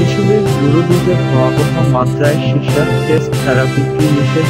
শিশুদের গুঁড়োদুধে ভয়াবহ মাত্রায় শিশার টেস্ট ছাড়া বিক্রি নিষেধ।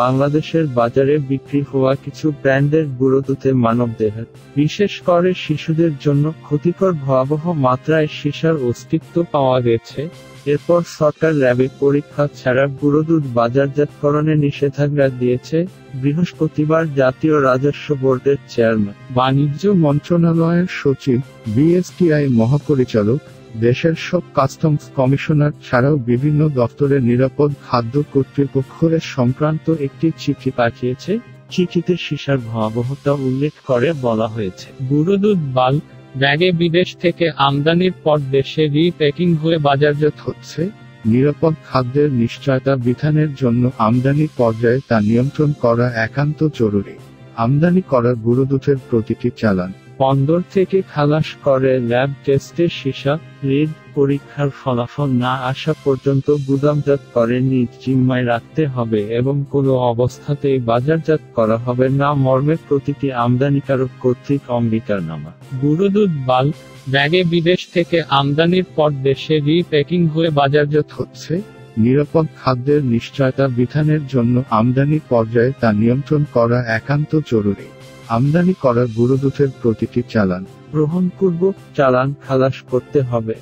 বাংলাদেশের বাজারে বিক্রি হওয়া কিছু ব্র্যান্ডের গুঁড়োদুধে মানবদেহের বিশেষ করে শিশুদের জন্য ক্ষতিকর ভয়াবহ মাত্রায় সীসার অস্তিত্ব পাওয়া গেছে। এরপর সরকার র্যাবে পরীক্ষা ছাড়া গুঁড়োদুধ বাজারজাতকরণে নিষেধাজ্ঞা দিয়েছে বৃহস্পতিবার জাতীয় রাজস্ব বোর্ডের চেয়ারম্যান। বাণিজ্য মন্ত্রণালয়ের সচিব, বিএসটিআই মহাপরিচালক দেশের সব কাস্টমস কমিশনার ছাড়াও বিভিন্ন দপ্তরের নিরাপদ খাদ্য কর্তৃপক্ষের সংক্রান্ত একটি চিঠি পাঠিয়েছে। চিঠিতে সীসার ভয়াবহতা উল্লেখ করে বলা হয়েছে। গুঁড়োদুধ বাল ব্যাগে বিদেশ থেকে আমদানির পর দেশে রিপ্যাকিং হয়ে বাজারজাত হচ্ছে। নিরাপদ খাদ্যের নিশ্চয়তা বিধানের জন্য আমদানি পর্যায়ে তা নিয়ন্ত্রণ করা একান্ত জরুরি। আমদানি করা গুঁড়োদুধের প্রতিটি চালান বন্দর থেকে খালাস করে ল্যাব টেস্টে সীসা রিড পরীক্ষার ফলাফল না আসা পর্যন্ত গুদামজাত করে নিজ জিম্মায় রাখতে হবে এবং কোনো অবস্থাতেই বাজারজাত করা হবে না। মর্মে প্রতিটি আমদানিকারক কর্তৃক অঙ্গীকারনামা। গুঁড়োদুধ বাল্ক ব্যাগে বিদেশ থেকে আমদানির পর দেশে রিপ্যাকিং হয়ে বাজারজাত হচ্ছে। নিরাপদ খাদ্যের নিশ্চয়তা বিধানের জন্য আমদানি পর্যায়ে তা নিয়ন্ত্রণ করা একান্ত জরুরি। আমদানি করা গুঁড়োদুধের প্রতিটি চালান। গ্রহণপূর্বক চালান খালাস করতে হবে।